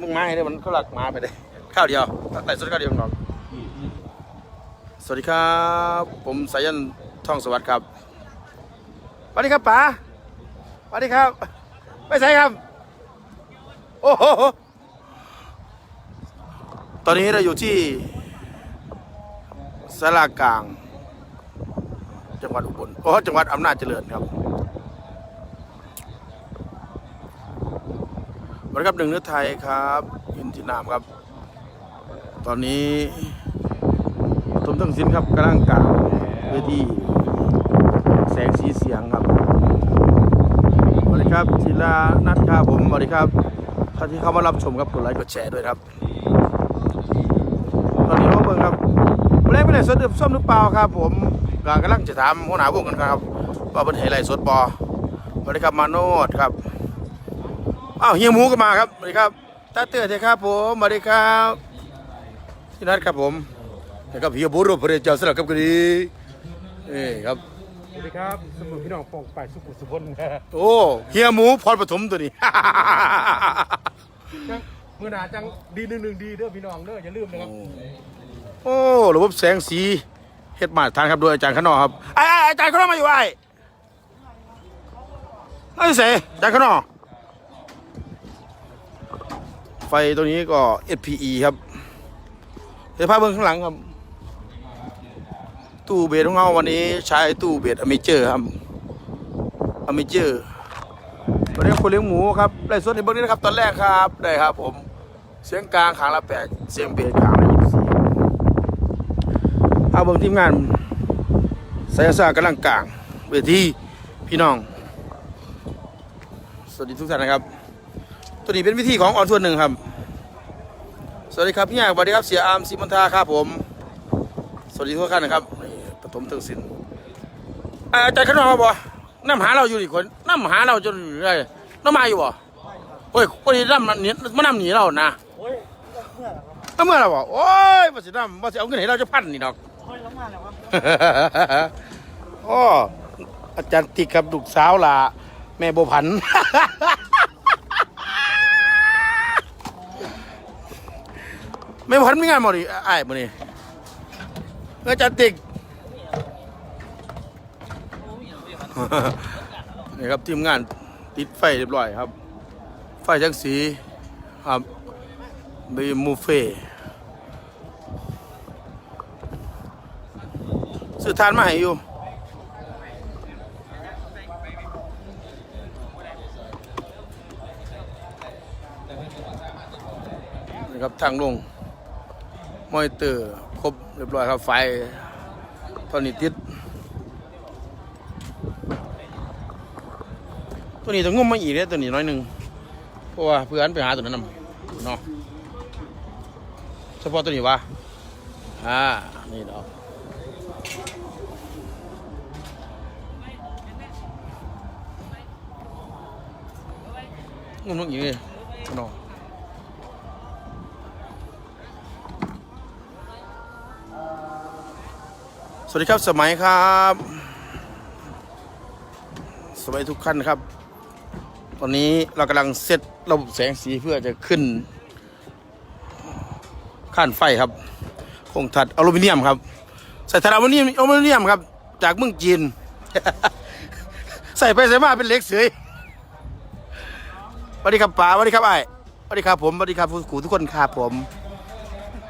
มึงมาให้ได้มันเขาหลักมาไปเลยข้าวเดียวไหลฟ์สดข้าวเดียวน้องสวัสดีครับ ผมสายันท่องสวัสดิ์ครับสวัสดีครับป๋าสวัสดีครับไม่ใช่ครับ โอ้โหตอนนี้เราอยู่ที่สารากลาง จังหวัดอุบลโอ้จังหวัดอำนาจเจริญครับ วัสดีครับหนึ่งเนื้อไทยครับยินที่นามครับ ตอนนี้สมทั้งสิ้นครับกำลังกล่าวเวทีแสงสีเสียงครับสวัสดีครับศิลานัทครับผมสวัสดีครับท่านที่เข้ามารับชมครับกดไลค์กดแชร์ด้วยครับ ตอนนี้เขาเบิ่งครับไม่ได้ไม่ได้สดส้มหรือเปล่าครับ ผมกำลังจะถามหัวหน้าวงกันครับว่าเป็นเฮไรสดบอสวัสดีครับมาโนดครับ อ้าวเฮียหมูก็มาครับสวัสดีครับตาเตือนเถอะครับผมสวัสดีครับที่นัดครับผมแล้วก็เฮียบุรุษพระเจ้าสลับกับกรีนี่ครับสวัสดีครับสมุนพี่น้องปองไปสุขุมสุพลโอ้เฮียหมูพรปฐมตัวนี้จังมือหนาจังดีหนึ่งหนึ่งดีเด้อพี่น้องเด้ออย่าลืมนะครับโอ้ระบบแสงสีเฮ็ดมาตรฐานครับโดยอาจารย์ข้างนอกครับไอ้ไอ้อาจารย์ข้างนอกมาอยู่ไอ้นั่นเสอาจารย์ข้างนอก ไฟตัวนี้ก็ SPE ครับเดี๋ยวพาเบิ่งข้างหลังครับ ตู้เบสของเราวันนี้ใช้ตู้เบสอเมเจอร์ครับอเมเจอร์วันนี้คนเลี้ยงหมูครับไล่สดในเบื้องนี้นะครับตอนแรกครับได้ครับ ผมเสียงกลางขางละแปดเสียงเบสขางละยี่สิบสี่เอาเบิ่งทีมงานสายศาสตร์กำลังกลางเวทีพี่น้อง สวัสดีทุกท่านนะครับ ตัวนี้เป็นวิธีของออนส่วนหนึ่งครับ สวัสดีครับพี่ใหญ่สวัสดีครับเสียอามซิมันทาครับผม สวัสดีทุกท่านนะครับนี่ปฐมเทิงศิลป์อ่าอาจารย์ขนมบ่น้ำหาเราอยู่อีกคนน้ำหาเราจนไรน้ำมาอยู่บ่โอ้ยคนนี้น้ำมันหนีมันน้ำหนีเรานะโอ้ยเอาเมื่อเราบอกโอ้ยมาสิน้ำมาสิเอาเงินให้เราจะพันนี่ดอกโอ้ยล้มมาแล้วครับโอ้อาจารย์ติกกับลูกสาวล่ะแม่โบวผัน แม่โบวผันไมีงานหมดดิไอ้ายหมดนี่อาจารย์ติกนี่ครับทีมงานติดไฟเรียบร้อยครับ ไฟจังสีครับมีมูเฟ่ซื้อทานมาให้อยู่นะครับทางลง มอยเตอร์ครบเรียบร้อยครับไฟตอนนี้ติด ตัวนี้ต้องงมมาอีกเลยตัวนี้น้อยหนึ่งเพราะว่าเพื่อนไปหาตัวนั้นนำเนาะเฉพาะตัวนี้วะอ่านี่เนาะงมลงอีกเลยเนาะ วัสดีครับสมัยครับสวัสดีทุกท่านครับ ตอนนี้เรากำลังเซตระบบแสงสีเพื่อจะขึ้นข้านไฟครับคงถัดอลูมิเนียมครับใส่ถัดอลูมิเนียมอลูมิเนียมครับ จากเมืองจีน ใส่ไปใส่มาเป็นเล็กเสยสวัสดีครับป๋าสวัสดีครับไอ้สวัสดีครับผมสวัสดีครับผู้ขู่ทุกคนครับผม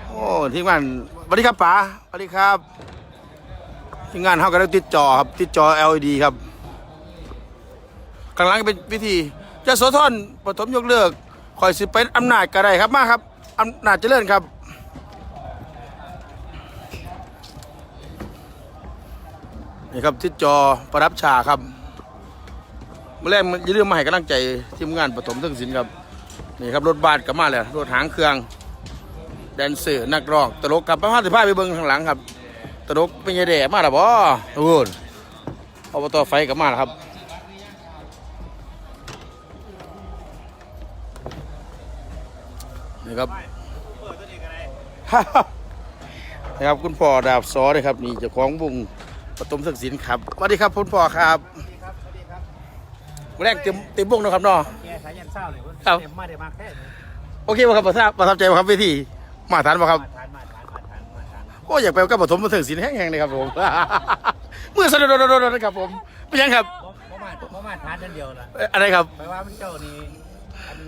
โอ้ทีมงานสวัสดีครับป๋าสวัสดีครับ ทีมงานเขากำลังติดจอครับ ติดจอ LED ครับข้างหลังเป็นพิธีจะโสธรปฐมยกเลิกคอยสิเป็นอำนาจกระไรครับมาครับอำนาจเจริญครับนี่ครับทิศจอประดับฉากครับเมื่อแรกอย่าลืมมาให้กำลังใจทีมงานปฐมทั้งสินครับนี่ครับรถบาสกลับมาแล้วรถหางเครื่อง แดนเซอร์นักร้องตลกครับประมาสิบห้าไปเบิ้งข้างหลังครับ ตลกเป็นยังไงมาแล้วบ่โอ้โหอบตไฟกลับมาแล้วครับนี่ครับนะครับคุณพ่อดาบซอเลยครับ นี่เจ้าของวงปฐมศักดิ์สินครับสวัสดีครับคุณพ่อครับแรกเต็มเต็มวงเนาะครับเนาะแกสายยันเศร้าเลยครับเต็มมาเดี๋ยวมาแค่นี้โอเคป่ะครับประทับประทับใจป่ะครับเวทีมาทานป่ะครับ โอ้อยากไปกับปฐมบันเทิงศิลป์แห้งๆเลยครับผม เมื่อสะดุดๆๆนะครับผมเป็นยังครับเพราะมาเพราะมาทานนั่นเดียวละอะไรครับแปว่ามันเจ้านี่อัน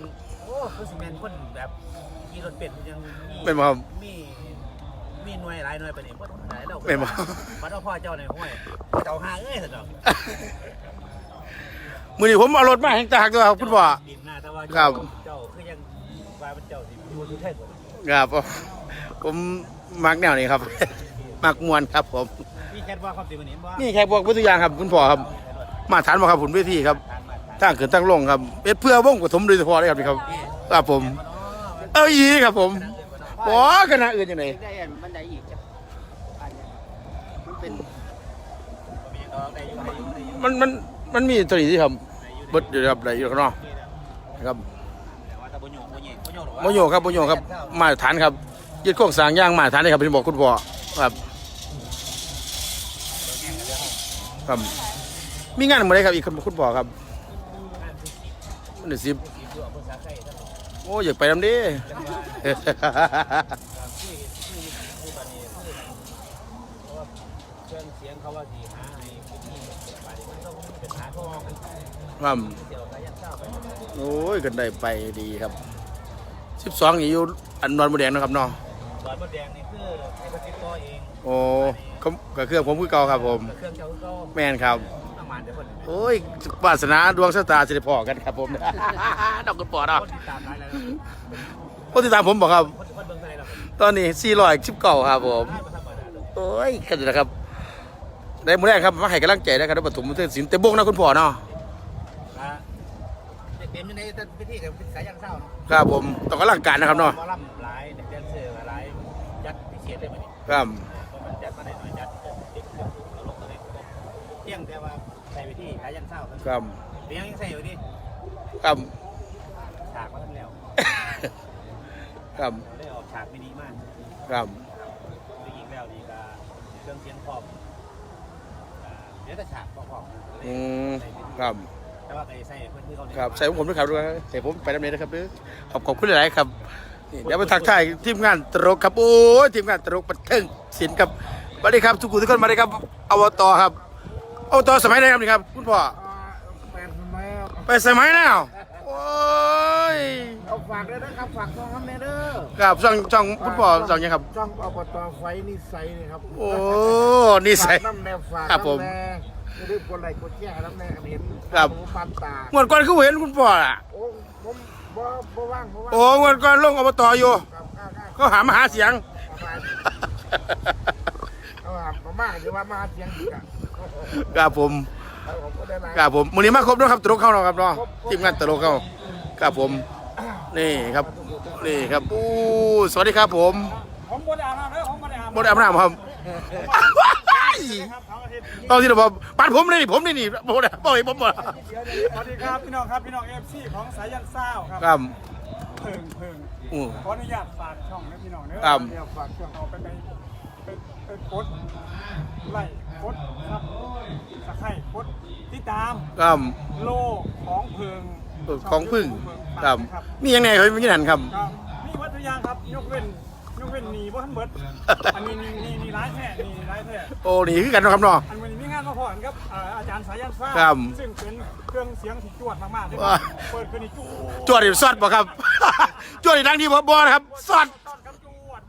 โอ้คือสิแมนคนแบบขี่รถเป็ดยังมีเป็นบ่ครับมีมีหน่วยหลายหน่วยไปนี่บ่ต้องหลายแล้วเป็นบ่ บัดเอาพ่อเจ้าในห้วยเจ้าหาเอ้ยซั่นดอกมือนี้ผมเอารถมาแห่งตากตัวครับคุณพ่อ ดินหน้าแต่ว่าครับ เจ้าคือยังว่าเป็นเจ้าสิอยู่ที่ไทยบ่ครับผม มักแนวนี้ครับ มักมวนครับ ผมมีแค่ว่าความจริงวันนี้บ่นี่แค่พวกวัตถุยางครับคุณพ่อครับ มาทานมาครับผมเวทีครับทานมาทานตั้งขึ้นตั้งลงครับเอ็ดเพื่อวงปฐมโดยเฉพาะเลยครับนี่ครับครับผม เอ้ยครับผมโอ้คณะอื่นยังไงได้อันบันไดอีกจ้ะอันเนี้ยมันเป็นมีดอกได้อยู่ได้อยู่ได้อยู่มันมันมันมีตัวนี้ที่ครับเบิดอยู่ครับไหนอยู่ข้างนอกครับแต่ว่าถ้าบ่อยู่บ่ยิงบ่อยู่หรอกโมโยครับโมโยครับมาตรฐานครับ ยึดโครงสร้างย่างมาตรฐานเลยครับพี่บอกคุณพ่อครับครับมีงานอะไรครับอีกครับคุณพ่อครับมันเดือดสิบโอ้อยากไปน้ำดิเครื่องเสียงเขาว่าสิหาให้พื้นที่ไปมันต้องเป็นหาทองกันครับโอ้ยกันได้ไปดีครับสิบสองนี่อยู่อันนอนบนแดงนะครับเนาะ ตอนมดแดงนี่คือไอ้พระติดตัวเองโอ้เขากับเครื่องผมคือเก่าครับผมกับเครื่องเจ้าก็แม่นครับ ประมาณเดี๋ยวคนโอ้ยวาสนาดวงชะตาสิได้พอกันครับผม ดอกกุญปอดอะคนติดตามหลายแล้วคนที่ตามผมบอกครับ คนคนเบิ่งไทยเราเป็นตอนนี้สี่ร้อยสิบเก้าครับผมธรรมดาเลยโอ้ยกันนะครับ ได้มือแรกครับมาให้กำลังใจนะครับปฐมมุทศิลป์แต่บงนะคุณพ่อเนาะอ่าเต็มอยู่ในพิธีกับสายยังเศร้าเนาะครับผมต้องกำลังการนะครับเนาะหมอลำ ษเลยมั้ยนี่ครับเพราะมันจัดมาได้หน่อยจัดเด็กตลกอะไรเที่ยงแต่ว่าใส่ไปที่สายยังเศร้าครับเปียงยังใส่อยู่ดิครับฉากมาทั้งแล้วครับเราได้ออกฉากไม่ดีมากครับได้ยิงแล้วดีกับเครื่องเสียงพร้อมอ่าเดี๋ยวแต่ฉากพร้อมๆอืมครับแต่ว่าไอ้ใส่เพื่อนที่เขาครับใส่ของผมด้วยครับด้วยใส่ผมไปดำเนินนะครับเด้อขอบขอบคุณหลายๆครับ นี่เดี๋ยวไปทักทายทีมงานตลกครับโอ้ยทีมงานตลกบันเทิงศิลป์ครับสวัสดีครับทุกคนทุกคนมาเลยครับอบตครับอบตสมัยไหนครับนี่ครับคุณพ่อแปดสมัยไปสมัยแล้วโอ้ยเอาฝากด้วยนะครับฝากช่องครับแม่เด้อครับช่องช่องคุณพ่อช่องยังครับช่องอบตไฟนิสัยนี่ครับโอ้นี่ใส่ฝากน้ำแน่ฝากครับผมน้ำแน่ไม่ได้กดไลค์กดแชร์น้ำแน่เห็นครับหูปันตางวดก่อนคือเห็นคุณพ่ออะโอ้ผม บ่บ่ว่างบ่ว่างโอ้งวดก่อนลงอบตอยู่ครับกล้ากล้าก็หามาหาเสียง ประมาณเอาครับประมาณจะว่ามาเสียงอีกอะครับผมเอาผมก็ได้ไลค์ครับผมมื้อนี้มาครบเนาะครับตลกเข้าเนาะครับเนาะทีมงานตลกเข้าครับผม นี่ครับ นี่ครับอู้สวัสดีครับผม ผมบไดอาบน้ำเลยผมบไดอาบหมดอาบน้ำครับ ตอนที่เราบอกปัดผมเลยนี่ผมนี่นี่ผมนะบอกให้ผมหมดสวัสดีครับพี่น้องครับพี่น้องเอฟซีของสายันเศร้าครับครับ เพิ่งเพิ่งอู้ขออนุญาตฝากช่องนะพี่น้องเนื้อครับ เดี๋ยวฝากช่องเอาไปไปไปไปกดไลค์กดครับสักให้กดติดตามครับโลของเพิงของพึ่งคครัรับบครับ มียังไงครับมีนั่นครับ ครับมีวัตถุยางครับยกเว้น ยกเว้นหนีบ่ทันเบิดอันนี้นี่นี่นี่ร้ายแท้นี่ร้ายแท้โอ้นี่คือกันเนาะครับเนาะ อันวันนี้มีงานมาพอนครับอ่าอาจารย์สายันฟ้าครับซึ่งเป็นเครื่องเสียงที่จวดมากๆเลยว้า เปิดขึ้นอีกจูจวดนี่ซอดบ่ครับ จวดนี่ดังดีบ่บ่นะครับซอดตอนกันจวด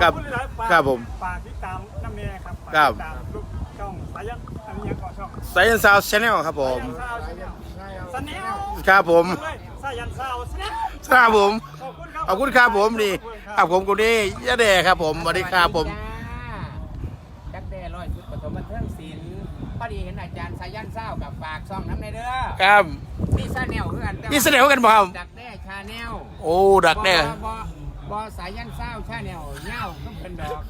ครับขอณหลายๆฝากครับผม ฝากติดตามน้ำเนยครับฝากครับ ติดตามลูกช่องสายันอันนี้ยังก่อนช่องไซเอนซาวชแนลครับผม สายันซาวสแนลครับผมเลยสายันซาวสแนลครับผม ขอบคุณครับ ขอบคุณครับผมนี่ครับผมคนนี้ยะแดครับผมสวัสดีครับผมดักแด้ร้อยชุดปฐมบันเทิงศิลป์พอดีเห็นอาจารย์สายันเศร้ากับฝากช่องน้ำในเด้อครับนี่ซาแนลคือกันแต่ว่านี่แสดงว่ากันบ่ครับดักแด้ชาแนลโอ้ดักแน่บ่บ่บ่สายันเศร้าชาแนลเงาก็เป็นดอก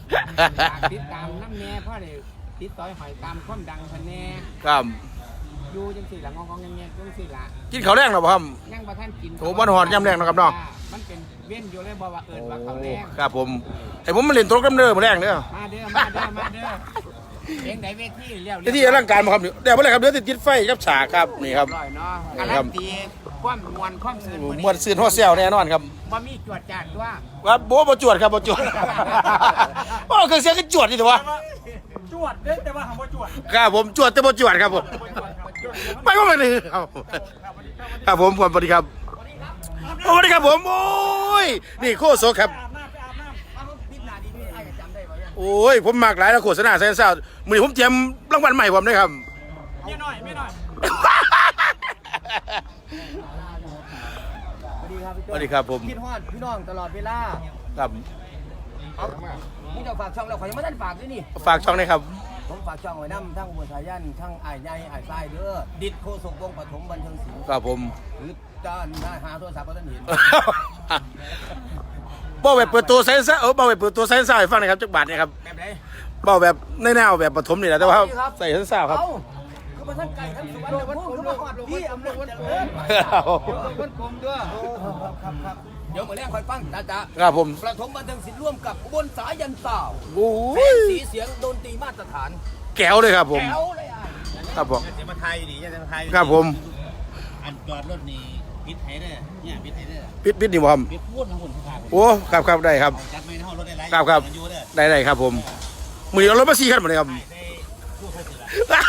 ฝากติดตามน้ำแน่เพราะเดี๋ยวติดต่อยหอยตามความดังพันแน่ครับอยู่จังสี่ละงองๆแงๆจังสี่ละกินข้าวแรงหรอครับยังบ่ท่านกินโอ้บ่หอดยำแรงเนาะครับเนาะมัน เป็นเว้นอยู่เลยบ่ว่าเอิ้นว่าเขาวแรงครับผมให้ผมมาเล่นตลกน้ำเด้อมาแรงเด้อมาเด้อมาเด้อมาเด้อเพลงไหนเวทีเรียวเวทีอลังการมาครับเดี๋ยวเมื่อไหร่ครับเดี๋ยวติดติดไฟครับฉากครับนี่ครับร้อยเนาะนี่การัครับนตีความมวลความซื่นมวนซื่นฮอดเซลแน่นอนครับบ่มีจวดจาดด้วยครับโบ้บ่จวดครับบ่จวดบ่เครื่องเสียงก็จวดนี่ถือว่าจวดเด้อแต่ว่าหำว่าจวดครับผมจวดแต่บ่จวดครับผมไปว่าไปเลยครับครับผมสวัสดีครับ สวัสดีครับผมโอ้ยนี่โคโซครับ อาบน้ำไปอาบน้ำพิจารณาดีนี่ไอ้จำได้บ่ยังโอ้ยผมมากหลายแล้วโฆษณาแซนซ่ามื้อนี้ผมเตรียมรางวัลใหม่ผมด้วยครับ เมียหน่อยเมียหน่อยสวัสดีครับพี่สวัสดีครับผม คิดฮอดพี่น้องตลอดเวลาครับเอามึงจะฝากช่องแล้วข่อยยังไม่ทันฝากด้วยนี่ ฝากช่องหนะครับผมฝากช่องไว้นำทั้งอุบลสายันทั้งอ้ายใหญ่อ้ายทรายเด้อดิดโคศกวงปฐมบันเทิงศิลป์ครับผม หรือ จ้านได้หาโทรศัพท์บ่ทันเห็นบ่แบบเปิดตัวแซนซ่าเออบ่แบบเปิดตัวแซนซ่าให้ฟังหน่อยครับจักบาทเนะครับแบบไหนบ่แบบในแนวแบบปฐมนี่แหละแต่ว่าใส่แซนซ่าครับ เอ้าคือมาทั้งไก่ทั้งสุวรรณภูมิคือมาฮอดที่อำนาจเจริญคนกลมด้วยครับครับเดี๋ยวมาเรียกคอยฟังจ้าจ้าครับผมประถมบันเทิงศิลป์ร่วมกับอุบลสายันสาวโอ้เพลยงสีเสียงดนตรีมาตรฐาน แก้วเลยครับผมแจ๋วเลยอะครับผมจะมาไทยดิจะมาไทยครับผม อันจอดรถนี่ พิษไทยเด้อเนี่ยพิษไทยเด้อปิดปิดนี่บ่ครับพิษพูดทั้งหมดทุกทางโอ้ครับครับได้ครับจัดไม่เท่ารถได้ไรครับครับอยู่เด้อได้ได้ครับผมมือนี้เอารถมาสี่คันหมดเลยครับใช่ได้ลูกเขาสิละ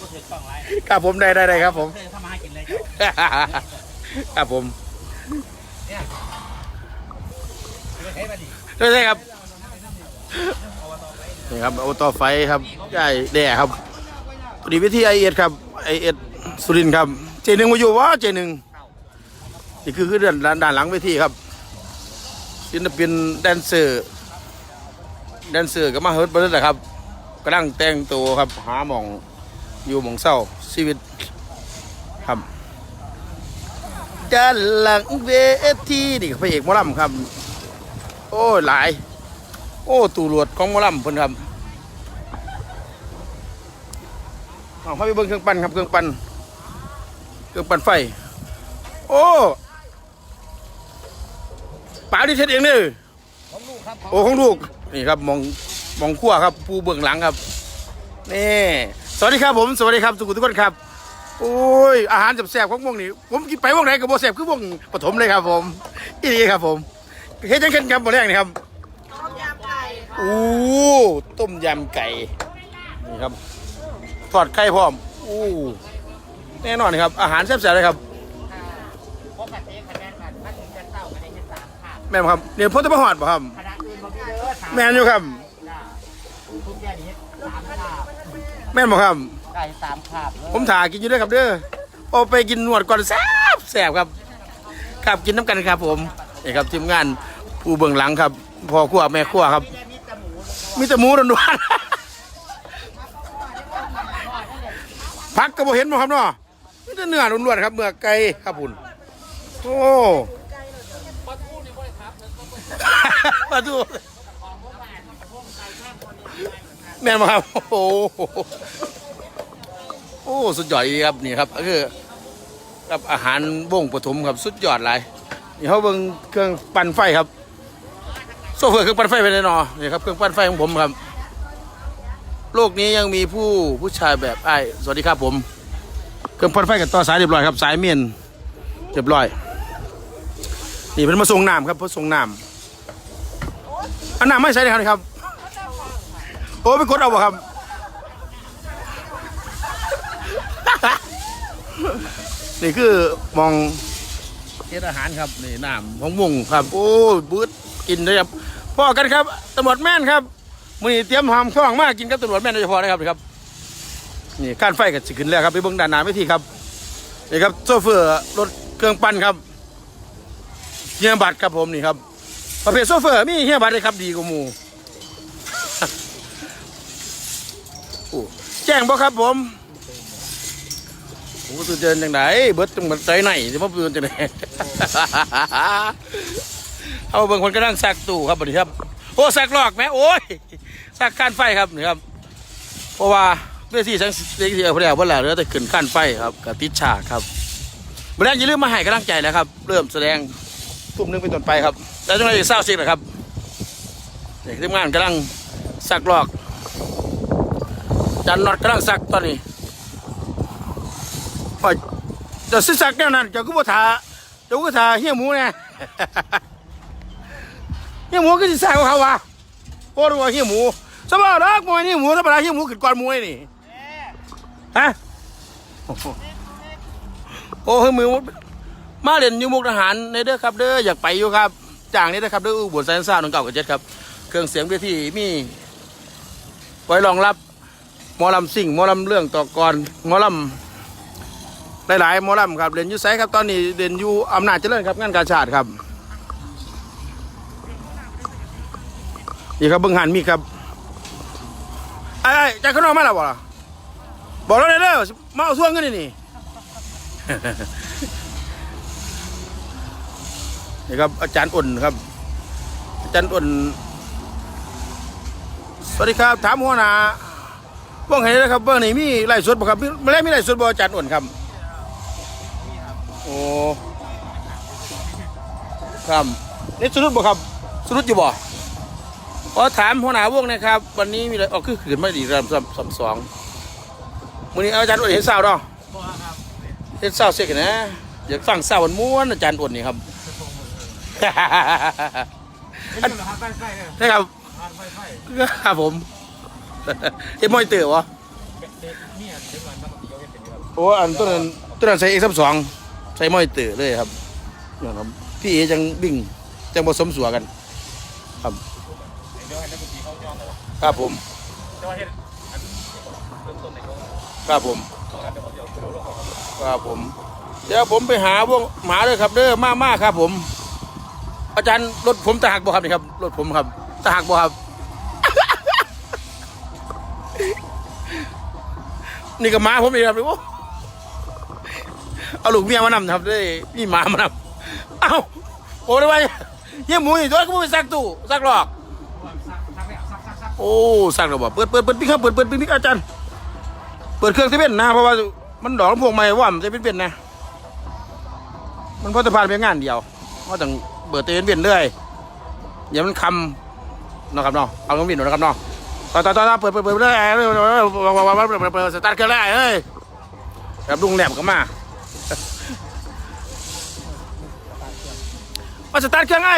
ก็ถือกล้องไว้ครับผมได้ได้ได้ครับผมเคยทำมาหากินเลยเจ้าครับผมเฮ้ยมาดิได้ได้ครับนี่ครับเอาต่อไฟครับใช่แด่ครับพอดีวิธีไอเอ็ดครับไอเอ็ดสุรินทร์ครับ เจหนึ่งมาอยู่วะเจหนึ่งนี่คือคือดือนด้านหลังเวทีครับศิลปินแดนเซอร์แดนเซอร์ก็มาเฮิร์ตไปเลนะครับกำลังแต่งตัวครับ หาหมองอยู่หมองเศร้าชีวิตครับด้านหลังเวทีนี่พระเอกมอลำครับ โอ้หลาย โอ้ตูรวดของมอลำเพิ่นครับเอาเข้าไปเบิ่งเครื่องปั่นครับเครื่องปั่น รื่องปั่นไฟ โอ้ป๋าดิเทศเองเด้อของลูกครับโอ้ของลูกนี่ครับมองมองขั้วครับผู้เบื้องหลังครับนี่สวัสดีครับผมสวัสดีครับสุขุมทุกคนครับโอ้ยอาหารแซ่บๆของวงนี้ผมกินไปวงไหนกับโบแซ่บคือวงปฐมเลยครับ ผมอีนี่ครับผมเฮ็ดจังเข็นครับบ่แรกนี่ครับโอ้ต้มยำไก่นี่ครับทอดไข่พร้อมโอ้ แน่นอนครับ อาหารแซ่บๆเลยครับปกติคะแนนกันมันจะเศร้ากันได้แค่สามค่ะแม่นบ่ครับเนี่ยพ่อจะมาหอดบ่ครับ คณะอื่นบอกพี่เด้อสามแม่นอยู่ครับทุกแค่นี้สามคาบแม่นบ่ครับ ไก่สามคาบเลยผมถ่ากินอยู่ด้วยครับเด้อโอาไปกินหนวดก่อนแซ่บแซ่บครับครับกินน้ำกันครับผมนี่ครับทีมงานผู้เบื้องหลังครับพ่อครัวแม่ครัวครับมีแต่หมูล้วนๆ พักก็บ่เห็นบ่ครับเนาะมี แต่เนื้อล้วนๆครับเมื่อไก่ครับพุ่นโอ้ปลาทูแม่นบ่ครับ โอ้โอ้สุดยอดครับนี่ครับก็คือกับอาหารวงปฐมครับสุดยอดหลายนี่เขาเบิ่งเครื่องปั่นไฟครับโซเฟอร์เครื่องปั่นไฟไปเลยเนาะนี่ครับเครื่องปั่นไฟของผมครับ โลกนี้ยังมีผู้ผู้ชายแบบไอ้สวัสดีครับผม เครื่องปั่นไฟกับต่อสายเรียบร้อยครับ สายเมียนเรียบร้อย นี่เป็นมาส่งน้ำครับเพื่อส่งน้ำอันน้ำไม่ใช่เลยครับ โอ้ไปกดเอาบ่ครับนี่คือมองเฮ็ดอาหารครับนี่น้ำของวงครับ โอ้ยบืดกินเลยครับพ่อกันครับตำรวจแม่นครับมือนี้เตรียมหามข้องมากกินกับตำรวจแม่นโดยเฉพาะนะครับนี่ครับ นี่การไฟกับสิขึ้นแล้วครับไปเบิ่งด้านหน้าเวทีครับนี่ครับโซเฟอร์รถเครื่องปั้นครับเฮียบัตรครับผมนี่ครับประเภทโซเฟอร์มีเฮียบัตรเลยครับดีกว่าหมูแจ้งบ่ครับผมโอ้ตื่นเต้นจังไดเบิดจังมันใจไหนสิมาตื่นจังไดเอาเบิ่งคนกำลังซักตู้ครับบัดนี้ครับ โอ้ซักลอกแหมโอ้ยซักกานไฟครับนี่ครับ เพราะว่า เวทีสังเวทีเอาไปแล้วเพิ่นแล้วเหลือแต่ขึ้นก้นไฟครับกับติดฉากครับบ่ได้อย่าลืมมาให้กำลังใจแล้วครับ เริ่มแสดงทุ่มหนึงเป็นต้นไปครับแล้วจังได๋เศร้าซิกนะครับนี่ทีมงานกำลังซักลอกจันนอตกำลังซักตอนนี้โอ้ยจะซื้อซักแนวนั้นเจ้าก็บ่ทาเจ้าก็ทาเฮียหมูเนี่ยเฮียหมูก็สิซักของเขาวะโอ้ดูว่าเฮียหมูสมมติรักมวยนี่หมูธรรมดาเฮียหมูขึ้นก่อนมวยนี่ ฮะโอ้เฮ้ยมือมาเล่นยูมุกทหารในเด้อครับ เด้ออยากไปอยู่ครับจ้างนี่เด้อครับเด้ออุบลไซนซ่าหนึ่งเก่ากับเจ็ดครับ เครื่องเสียงเวทีมีไว้รองรับหมอลำสิ่งหมอลำเรื่องต่อกรหมอลำหลายๆหมอลำครับเรียนยูไซครับตอนนี้เรียนยูอำนาจเจริญครับงานการชาติครับนี่ครับเบิ้งหันมีครับไอ้ไอ้จาข้างนอกมาแล้วบ่ล่ะ บอกแล้วเด้อมาเอาส่วงกันนี่นี่นี่ครับอาจารย์อ่นครับ อาจารย์อ่นสวัสดีครับถามหัวหน้าเบื้องไหนนะครับเบื้องไหนมีไล่สดบ่ครับไม่ได้มีไล่สดบ่อาจารย์อ้วนครับโอ้ครับนี่สรุปบ่ครับสรุปอยู่บ่ขอถามหัวหน้าวงนะครับ วันนี้มีอะไรอ๋อคือขึ้นมาดีรำซ้ำซ้ำสอง มื้อนี้อาจารย์อ้วนเห็นสาวเนาะเห็นสาวเสกนะอยากฟังสาวม้วนๆอาจารย์อ้วนนี่ครับไม่ใช่เหรอครับไฟไฟเนี่ยนะครับไฟไฟครับผมเอ็มมอยเตอร์วะเนี่ยเดี๋ยวก่อนต้องตีเขาเป็นครับโอ้อันต้นนั้นต้นนั้นใส่เอ็กซ์สองใส่มอยเตอร์เลยครับนั่นครับพี่เอจังบิ่งจังผสมสัวกัน ครับเดี๋ยวให้นักดนตรีเขาย้อนเลยครับผม ครับผมครับผม เดี๋ยวผมไปหาวงหมาเลยครับเด้อมามาครับ ผม อาจารย์รถผมตะหักบ่ครับนี่ครับรถผมครับตะหักบ่ครับ นี่ก็หมาผมเองครับโอ้เอาลูกเมียมานำนะครับได้มีหมามานำเอ้าโอ้ได้ไว้เยี่ยหมูนี่ตัวก็บ่ไปซักตู้ซักหลอกซักซักแล้วซักซักซักโอ้ซักแล้วบ่เปิดเปิดเปิดปิ๊กครับเปิดเปิดปิ๊กอาจารย์ เปิดเครื่องที่เป็นนะเพราะว่ามันดอกลำโพวงใหม่ว่ามันจะเป็นเป็นนะ มันพอจะผ่านไปงานเดียวก็ต้องเปิดเตือนเวียนเรื่อยอย่ามันคำนะครับเนาะเอาเครื่องบินหน่อยนะครับเนาะต่อต่อต่อต่อเปิดเปิดเปิดเรื่อยเรื่อยเรื่อยเรื่อยเปิดเปิดเปิดสตาร์ทเครื่องได้เฮ้ยแบบลุงแหลมก็มาว่าสตาร์ทเครื่องไอ้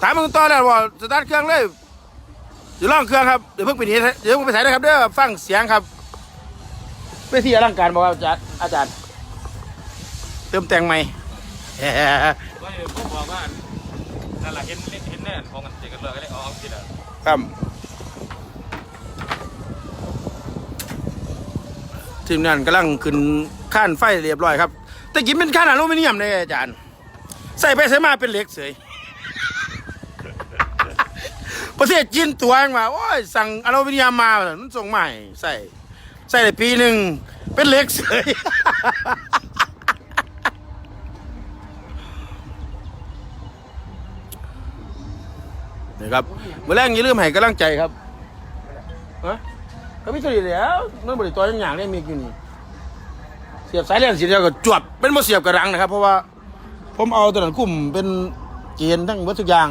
ถามมึงต่อแล้วว่าสตาร์ทเครื่องเลยเดี๋ยวลองเครื่องครับเดี๋ยวเพิ่งไปนี้เดี๋ยวเพิ่งไปใส่นะครับเด้อฟังเสียงครับ เวทีอลังการบอกครับอาจารย์อาจารย์ เติมแต่งใหม่ก็อยู่ผมบอกว่านั่นแหละเห็นเห็นแน่ของกันเจ๊กันเลยก็เลยเอาเอาคิดอะครับทีมงานกำลังขึ้นข้านไฟเรียบร้อยครับ แต่กินเป็นข้านอลูมิเนียมเลยอาจารย์ ใส่ไปใส่มาเป็นเหล็กเสยประเทศจีนตัวเองมาโอ้ยสั่งอลูมิเนียมมามันส่งใหม่ใส่ ใส่ได้ปีหนึ่งเป็นเหล็กเสยนี่ครับเมื่อแรกอย่าลืมให้กำลังใจครับฮะก็ไม่ใช่แล้วนั่นบริตัวอย่างๆได้มีอยู่นี่ เสียบสายเลียนสีเดียวก็จวบเป็นโมเสียบกระรังนะครับ เพราะว่า ผมเอาตัวนั้นคุ้มเป็นเกณฑ์ทั้งหมดทุกอย่าง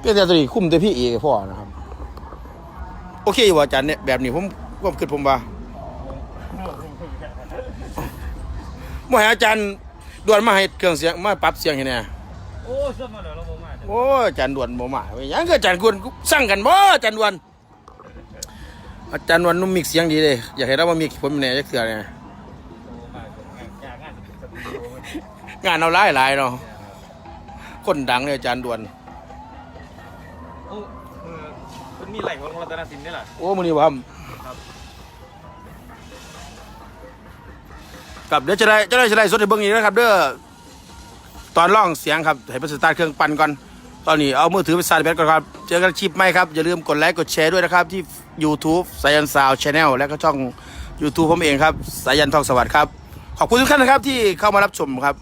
เพียงแต่ตัวนี้คุ้มแต่พี่เอกพ่อนะครับ โอเคอยู่ว่าอาจารย์เนี่ยแบบนี้ผมผมคิดผมว่า มื่อให้อาจารย์ด่วนมาให้เครื่องเสียงมาปรับเสียงให้แน่โอ้เชื่อมาเลยเราบอกมาโอ้ยอาจารย์ด่วนบ่มาเว้ยหยังก็อาจารย์ควรสั่งกันบ่อาจารย์ด่วน อาจารย์ด่วนนุ่มมิกเสียงดีเลยอยากให้เรามามิกผมแหน่จักเทื่อเนี่ยงานงานสตูดิโอมันงานเอาหลายหลายเนาะคนดังเลยอาจารย์ด่วน โอ้เออมันมีแหล่งของรัตนสินนี่แหละโอ้มื้อนี้บ่ครับ กับเดี๋ยวจะได้จะได้จะได้สดให้เบิ่งอีกนะครับ เด้อตอนล่องเสียงครับให้เพิ่นสตาร์ทเครื่องปั่นก่อนตอนนี้เอามือถือไปชาร์จแบตก่อนครับ เจอกันคลิปใหม่ครับ อย่าลืมกดไลค์กดแชร์ด้วยนะครับ ที่ YouTube สายันซาวชาแนลและก็ช่อง YouTube ผมเองครับสายันทองสวัสดิ์ครับ ขอบคุณทุกท่านนะครับที่เข้ามารับชมครับ